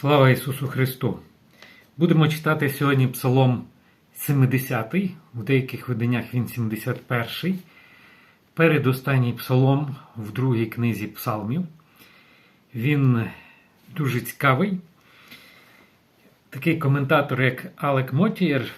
Слава Ісусу Христу! Будемо читати сьогодні Псалом 70, в деяких виданнях він 71, передостанній псалом в другій книзі псалмів. Він дуже цікавий. Такий коментатор, як Алек Мотієр,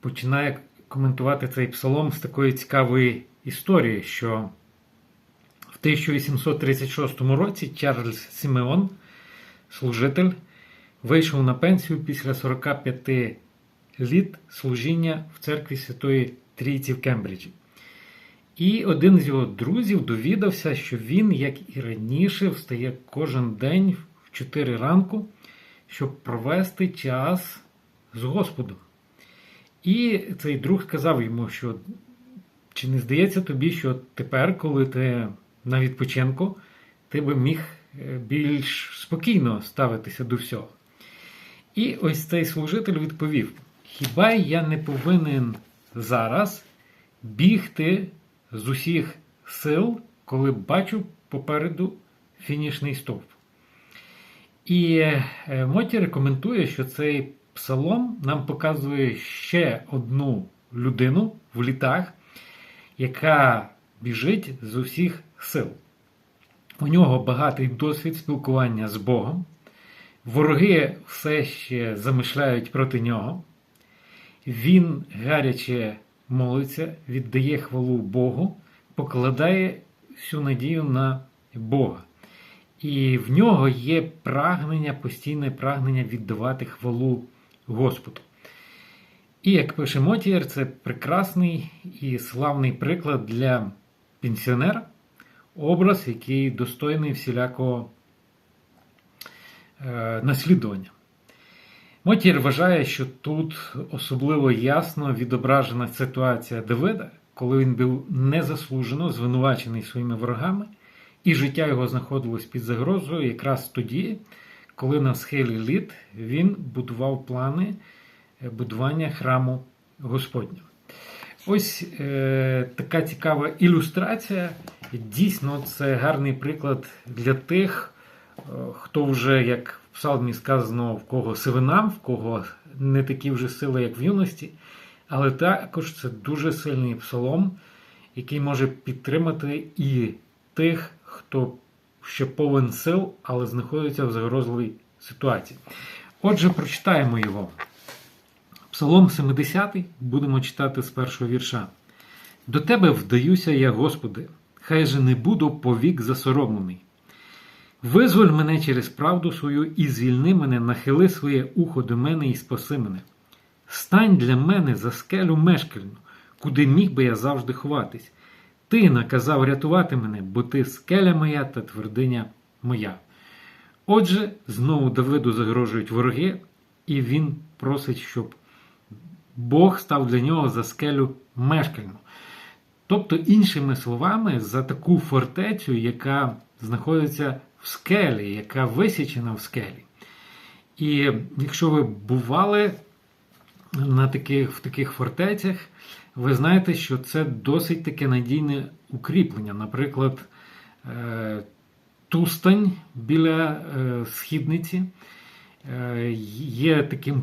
починає коментувати цей псалом з такої цікавої історії, що в 1836 році Чарльз Сімеон, служитель, вийшов на пенсію після 45 літ служіння в церкві Святої Трійці в Кембриджі. І один з його друзів довідався, що він, як і раніше, встає кожен день в 4 ранку, щоб провести час з Господом. І цей друг сказав йому, що чи не здається тобі, що тепер, коли ти на відпочинку, ти би міг більш спокійно ставитися до всього. І ось цей служитель відповів: Хіба я не повинен зараз бігти з усіх сил, коли бачу попереду фінішний стовп? І Моті рекомендує, що цей псалом нам показує ще одну людину в літах, яка біжить з усіх сил. У нього багатий досвід спілкування з Богом. Вороги все ще замишляють проти нього. Він гаряче молиться, віддає хвалу Богу, покладає всю надію на Бога. І в нього є прагнення, постійне прагнення віддавати хвалу Господу. І як пише Мотієр, це прекрасний і славний приклад для пенсіонера, образ, який достойний всілякого наслідування. Мотір вважає, що тут особливо ясно відображена ситуація Давида, коли він був незаслужено звинувачений своїми ворогами, і життя його знаходилось під загрозою якраз тоді, коли на схилі літ він будував плани будування храму Господнього. Ось е, така цікава ілюстрація. Дійсно, це гарний приклад для тих, хто вже, як в псалмі сказано, в кого сивина, в кого не такі вже сили, як в юності. Але також це дуже сильний псалом, який може підтримати і тих, хто ще повен сил, але знаходиться в загрозливій ситуації. Отже, прочитаємо його. Псалом 70 будемо читати з першого вірша. До тебе вдаюся я, Господи, хай же не буду повік засоромлений. Визволь мене через правду свою і звільни мене, нахили своє ухо до мене і спаси мене. Стань для мене за скелю мешкальну, куди міг би я завжди ховатись. Ти наказав рятувати мене, бо ти скеля моя та твердиня моя. Отже, знову Давиду загрожують вороги, і він просить, щоб Бог став для нього за скелю мешкальну. Тобто, іншими словами, за таку фортецю, яка знаходиться скелі, яка висічена в скелі. І якщо ви бували на таких, в таких фортецях, ви знаєте, що це досить таке надійне укріплення. Наприклад, Тустань біля східниці є таким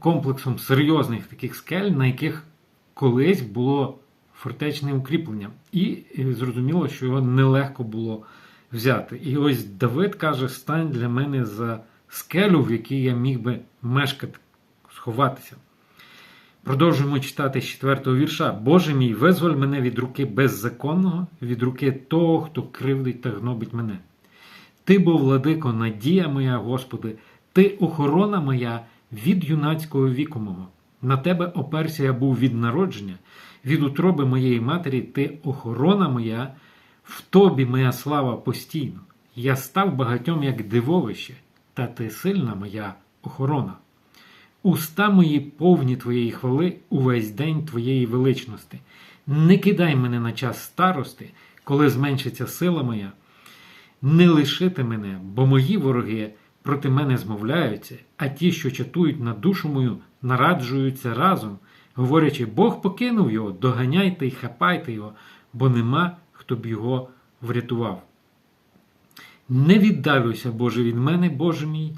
комплексом серйозних таких скель, на яких колись було фортечне укріплення. І зрозуміло, що його нелегко було взяти. І ось Давид каже: стань для мене за скелю, в якій я міг би мешкати, сховатися. Продовжуємо читати з 4 вірша. Боже мій, визволь мене від руки беззаконного, від руки того, хто кривдить та гнобить мене. Ти був, владико, надія моя, Господи, ти охорона моя від юнацького віку мого. На тебе оперся я був від народження, від утроби моєї матері, ти охорона моя, в тобі моя слава постійно. Я став багатьом як дивовище, та ти сильна моя охорона. Уста мої повні твоєї хвали увесь день твоєї величності. Не кидай мене на час старости, коли зменшиться сила моя. Не лишити мене, бо мої вороги проти мене змовляються, а ті, що чатують на душу мою, нараджуються разом, говорячи, Бог покинув його, доганяйте й хапайте його, бо нема хто б його врятував. Не віддалюйся, Боже, від мене, Боже мій,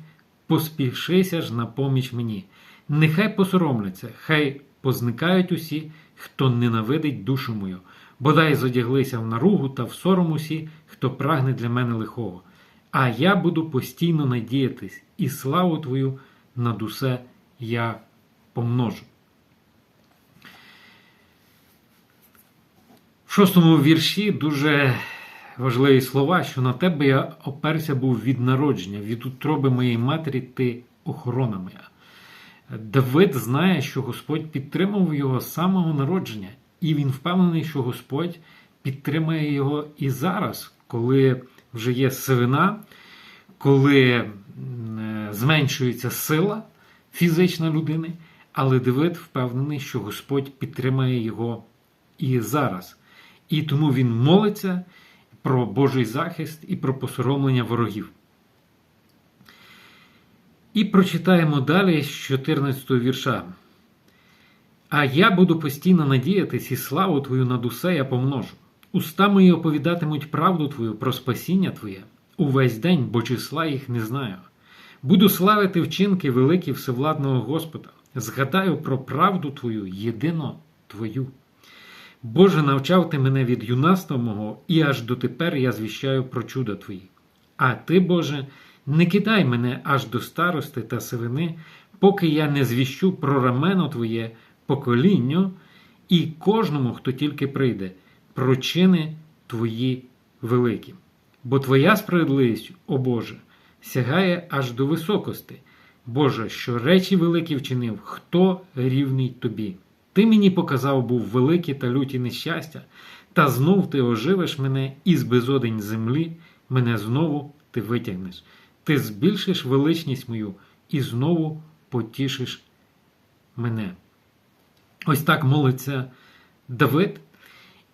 поспішися ж на поміч мені. Нехай посоромляться, хай позникають усі, хто ненавидить душу мою. Бодай зодяглися в наругу та в сором усі, хто прагне для мене лихого. А я буду постійно надіятись, і славу твою над усе я помножу. Шостому вірші дуже важливі слова, що на тебе я оперся був від народження, від утроби моєї матері ти охорона моя. Давид знає, що Господь підтримав його з самого народження, і він впевнений, що Господь підтримає його і зараз, коли вже є сивина, коли зменшується сила фізична людини, але Давид впевнений, що Господь підтримає його і зараз. І тому він молиться про Божий захист і про посоромлення ворогів. І прочитаємо далі з 14 вірша. А я буду постійно надіятись, і славу Твою над усе я помножу. Уста мої оповідатимуть правду Твою про спасіння Твоє увесь день, бо числа їх не знаю. Буду славити вчинки великі Всевладного Господа. Згадаю про правду Твою, єдино Твою. Боже, навчав ти мене від юнацтва мого, і аж дотепер я звіщаю про чуда Твої. А ти, Боже, не кидай мене аж до старости та сивини, поки я не звіщу про рамено Твоє поколінню і кожному, хто тільки прийде, про чини Твої великі. Бо Твоя справедливість, о Боже, сягає аж до високости. Боже, що речі великі вчинив, хто рівний тобі. Ти мені показав був великі та люті нещастя, та знов ти оживиш мене із безодень землі, мене знову ти витягнеш. Ти збільшиш величність мою і знову потішиш мене. Ось так молиться Давид,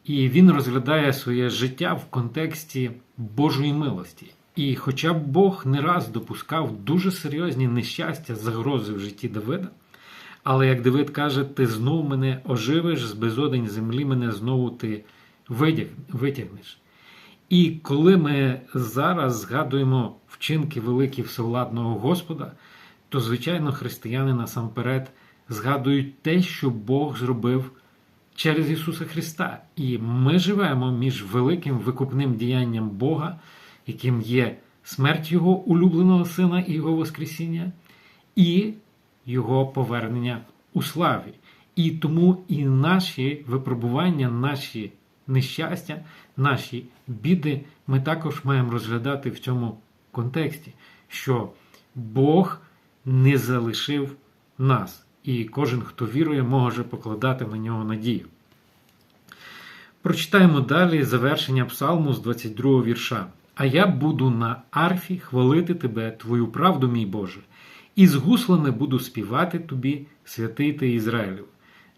і він розглядає своє життя в контексті Божої милості. І хоча б Бог не раз допускав дуже серйозні нещастя, загрози в житті Давида, але як Давид каже, ти знов мене оживиш з безодень землі, мене знову ти витягнеш. І коли ми зараз згадуємо вчинки великі всевладного Господа, то, звичайно, християни насамперед згадують те, що Бог зробив через Ісуса Христа. І ми живемо між великим викупним діянням Бога, яким є смерть Його улюбленого Сина і Його Воскресіння, і Його повернення у славі. І тому і наші випробування, наші нещастя, наші біди ми також маємо розглядати в цьому контексті, що Бог не залишив нас, і кожен, хто вірує, може покладати на нього надію. Прочитаємо далі завершення псалму з 22 вірша. А я буду на арфі хвалити тебе, твою правду, мій Боже, і з гуслами буду співати тобі, святий ти Ізраїлів.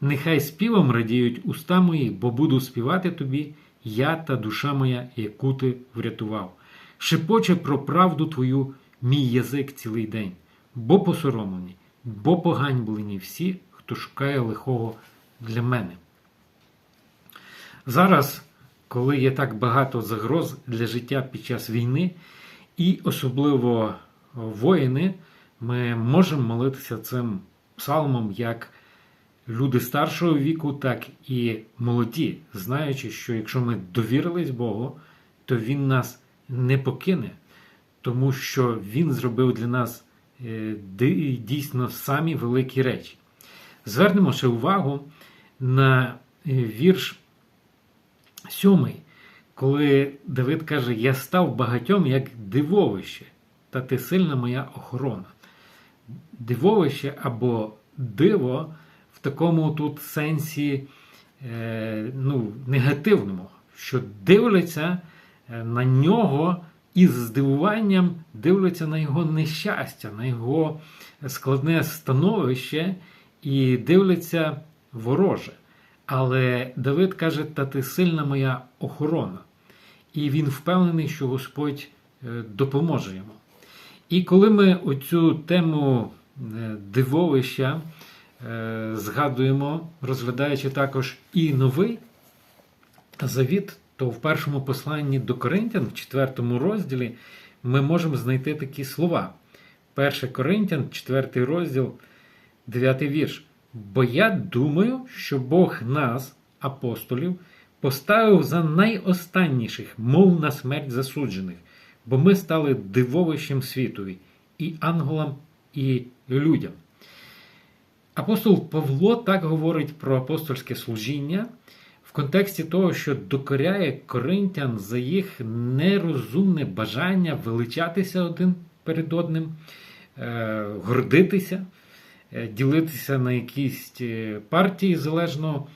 Нехай співом радіють уста мої, бо буду співати тобі, я та душа моя, яку ти врятував. Шепоче про правду твою мій язик цілий день, бо посоромлені, бо поганьблені всі, хто шукає лихого для мене. Зараз, коли є так багато загроз для життя під час війни, і особливо воїни, ми можемо молитися цим псалмом як люди старшого віку, так і молоді, знаючи, що якщо ми довірились Богу, то Він нас не покине, тому що Він зробив для нас е, дійсно самі великі речі. Звернемо ще увагу на е, вірш сьомий, коли Давид каже: Я став багатьом як дивовище, та ти сильна моя охорона. Дивовище або диво в такому тут сенсі е, ну, негативному, що дивляться е, на нього із здивуванням дивляться на його нещастя, на його складне становище і дивляться вороже. Але Давид каже, та ти сильна моя охорона. І він впевнений, що Господь е, допоможе йому. І коли ми оцю тему дивовища Е, згадуємо, розглядаючи також і новий завіт, то в першому посланні до Коринтян, в четвертому розділі, ми можемо знайти такі слова. 1 Коринтян, 4 розділ, 9 вірш. Бо я думаю, що Бог нас, апостолів, поставив за найостанніших, мов на смерть засуджених, бо ми стали дивовищем світові, і ангелам, і людям. Апостол Павло так говорить про апостольське служіння в контексті того, що докоряє коринтян за їх нерозумне бажання величатися один перед одним, е, гордитися, е, ділитися на якісь е, партії залежно,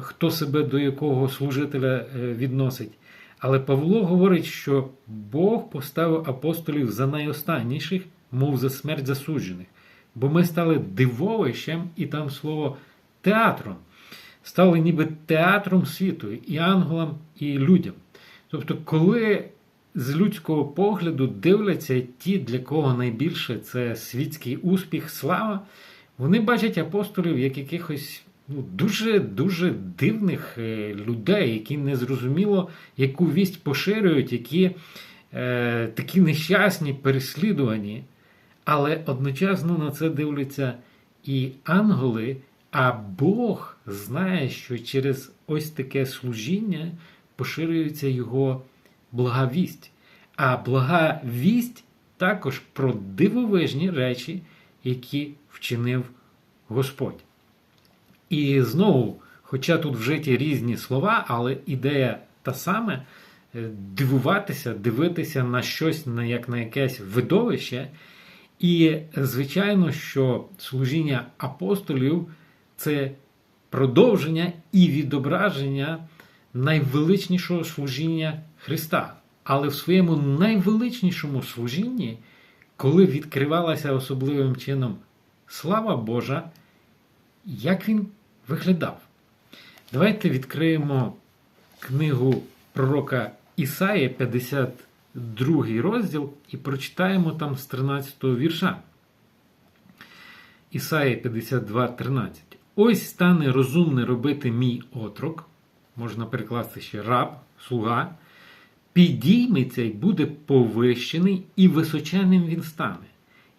хто себе до якого служителя відносить. Але Павло говорить, що Бог поставив апостолів за найостанніших, мов за смерть засуджених. Бо ми стали дивовищем, і там слово театром. Стали ніби театром світу, і ангелам, і людям. Тобто, коли з людського погляду дивляться ті, для кого найбільше це світський успіх, слава, вони бачать апостолів як якихось ну, дуже-дуже дивних е, людей, які незрозуміло яку вість поширюють, які е, такі нещасні, переслідувані. Але одночасно на це дивляться і ангели, а Бог знає, що через ось таке служіння поширюється його блага вість. А блага вість також про дивовижні речі, які вчинив Господь. І знову, хоча тут вжиті різні слова, але ідея та саме е, дивуватися, дивитися на щось, як на якесь видовище. І, звичайно, що служіння апостолів це продовження і відображення найвеличнішого служіння Христа. Але в своєму найвеличнішому служінні, коли відкривалася особливим чином слава Божа, як він виглядав? Давайте відкриємо книгу пророка Ісаї 50 другий розділ і прочитаємо там з 13 вірша. Ісаї 52, 13. Ось стане розумне робити мій отрок, можна перекласти ще раб, слуга, підійметься й буде повищений, і височеним він стане.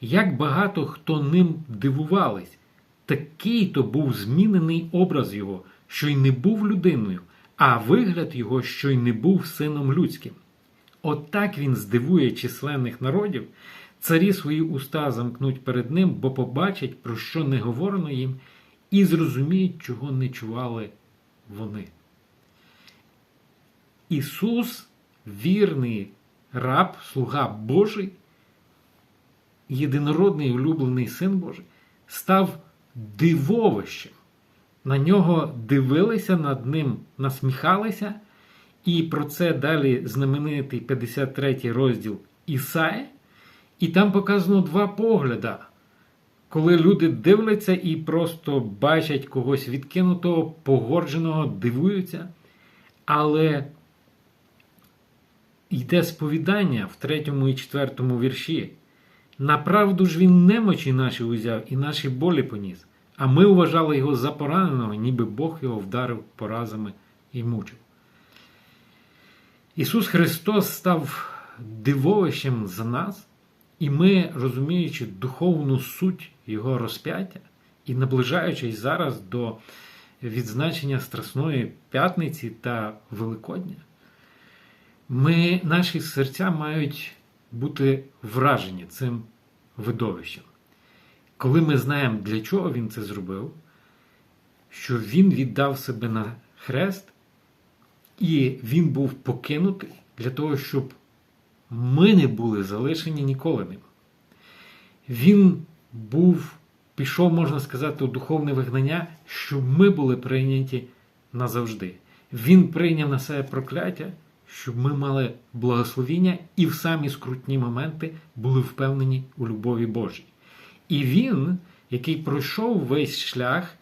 Як багато хто ним дивувались, такий то був змінений образ його, що й не був людиною, а вигляд його, що й не був сином людським. Отак він здивує численних народів, царі свої уста замкнуть перед ним, бо побачать, про що не говорено їм, і зрозуміють, чого не чували вони. Ісус, вірний раб, слуга Божий, єдинородний улюблений Син Божий, став дивовищем. На нього дивилися, над ним насміхалися. І про це далі знаменитий 53 розділ Ісаї. І там показано два погляди. Коли люди дивляться і просто бачать когось відкинутого, погордженого, дивуються. Але йде сповідання в третьому і четвертому вірші. Направду ж він немочі наші узяв і наші болі поніс, а ми вважали його за пораненого, ніби Бог його вдарив поразами і мучив. Ісус Христос став дивовищем за нас, і ми, розуміючи духовну суть Його розп'яття і наближаючись зараз до відзначення Страсної П'ятниці та Великодня, ми, наші серця мають бути вражені цим видовищем. Коли ми знаємо, для чого Він це зробив, що Він віддав себе на хрест. І він був покинутий для того, щоб ми не були залишені ніколи ним. Він був, пішов, можна сказати, у духовне вигнання, щоб ми були прийняті назавжди. Він прийняв на себе прокляття, щоб ми мали благословіння і в самі скрутні моменти були впевнені у любові Божій. І він, який пройшов весь шлях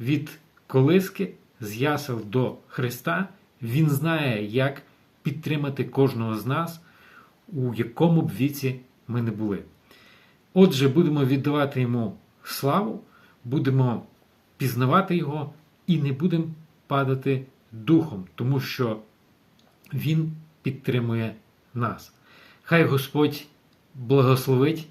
від колиски з ясел до Христа. Він знає, як підтримати кожного з нас, у якому б віці ми не були. Отже, будемо віддавати йому славу, будемо пізнавати Його і не будемо падати духом, тому що Він підтримує нас. Хай Господь благословить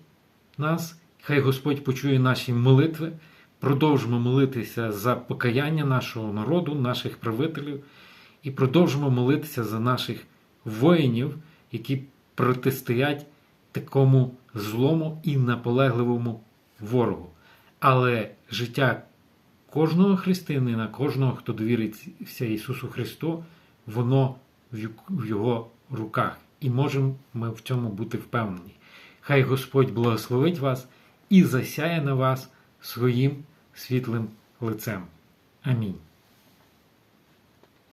нас. Хай Господь почує наші молитви. Продовжимо молитися за покаяння нашого народу, наших правителів, і продовжимо молитися за наших воїнів, які протистоять такому злому і наполегливому ворогу. Але життя кожного християнина, кожного, хто довіриться Ісусу Христу, воно в Його руках. І можемо ми в цьому бути впевнені. Хай Господь благословить вас і засяє на вас своїм світлим лицем. Амінь.